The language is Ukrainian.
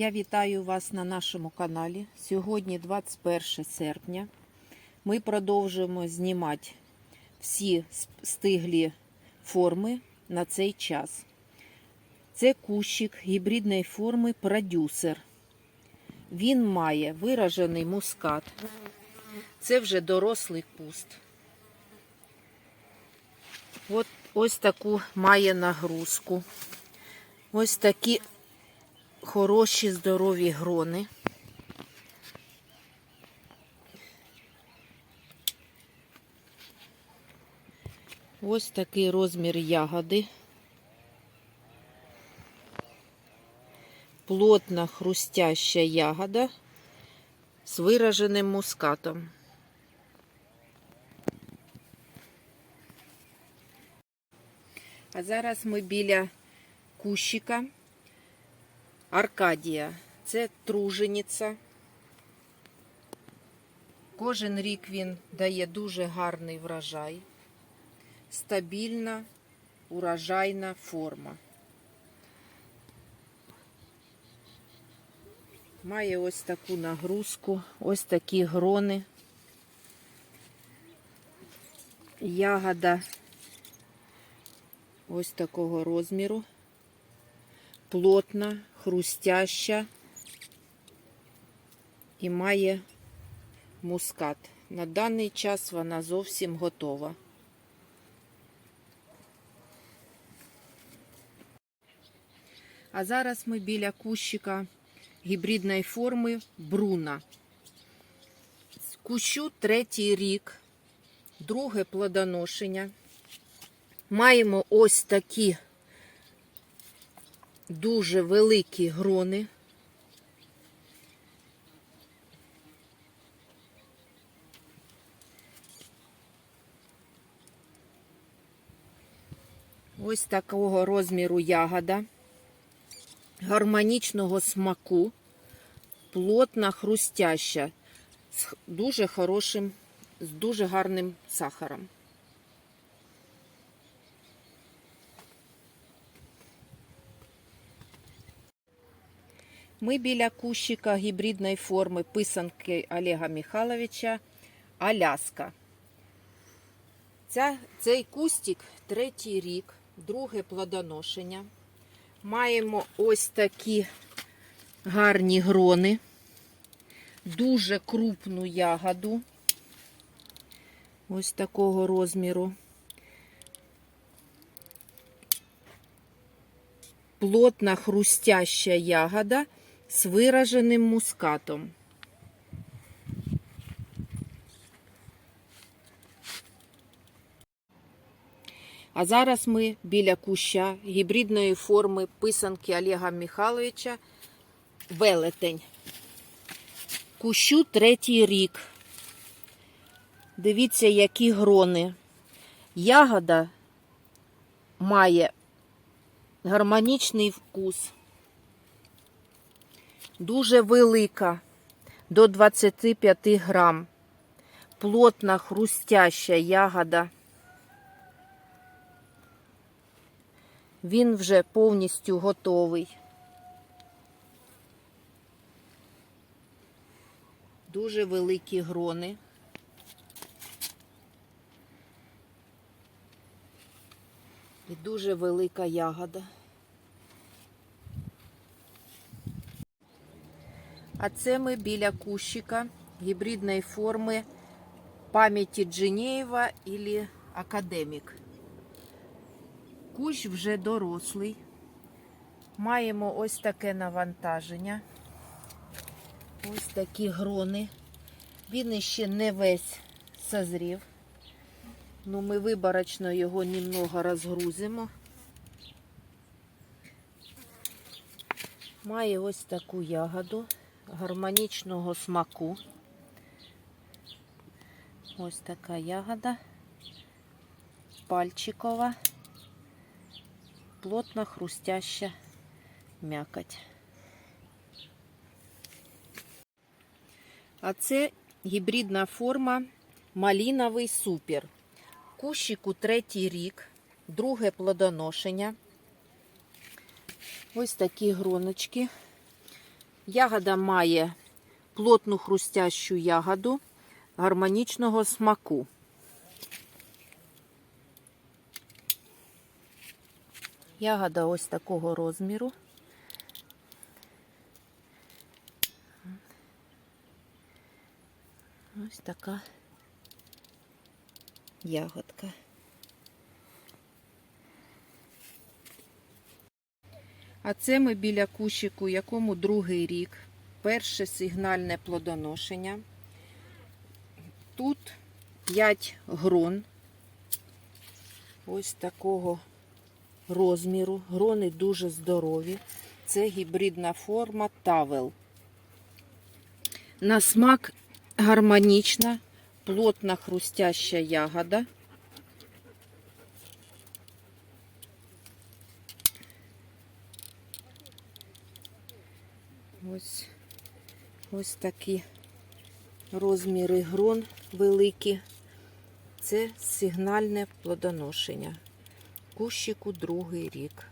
Я вітаю вас на нашому каналі. Сьогодні 21 серпня. Ми продовжуємо знімати всі стиглі форми на цей час. Це кущик гібридної форми продюсер. Він має виражений мускат. Це вже дорослий куст. От ось таку має нагрузку. Ось такі хороші здорові грони. Ось такий розмір ягоди. Плотна хрустяща ягода з вираженим мускатом. А зараз ми біля кущика Аркадія. Це тружениця. Кожен рік він дає дуже гарний врожай. Стабільна, урожайна форма. Має ось таку нагрузку, ось такі грони. Ягода ось такого розміру. Плотна, хрустяща і має мускат. На даний час вона зовсім готова. А зараз ми біля кущика гібридної форми Бруна. Кущу третій рік, друге плодоношення. Маємо ось такі дуже великі грони. Ось такого розміру ягода, гармонічного смаку, плотна, хрустяща, з дуже хорошим, з дуже гарним сахаром. Ми біля кущика гібридної форми писанки Олега Михайловича Аляска. Ця, цей кустик третій рік, друге плодоношення. Маємо ось такі гарні грони, дуже крупну ягоду. Ось такого розміру. Плотна хрустяща ягода з вираженим мускатом. А зараз ми біля куща гібридної форми писанки Олега Михайловича Велетень. Кущу третій рік. Дивіться, які грони. Ягода має гармонічний вкус. Дуже велика, до 25 грам. Плотна, хрустяща ягода. Він вже повністю готовий. Дуже великі грони. І дуже велика ягода. А це ми біля кущика гібридної форми пам'яті Джинєєва або Академік. Кущ вже дорослий. Маємо ось таке навантаження. Ось такі грони. Він іще не весь созрів. Ну, ми виборочно його немного розгрузимо. Має ось таку ягоду гармонічного смаку. Ось така ягода. Пальчикова, плотно хрустяща м'якоть. А це гібридна форма маліновий супер. Кущику третій рік, друге плодоношення. Ось такі гроночки. Ягода має плотну хрустящу ягоду гармонічного смаку. Ягода ось такого розміру. Ось така ягодка. А це ми біля кущику, якому другий рік. Перше сигнальне плодоношення. Тут 5 грон. Ось такого розміру. Грони дуже здорові. Це гібридна форма тавел. На смак гармонічна, плотна хрустяща ягода. Ось, ось такі розміри грон великі. Це сигнальне плодоношення. Кущику другий рік.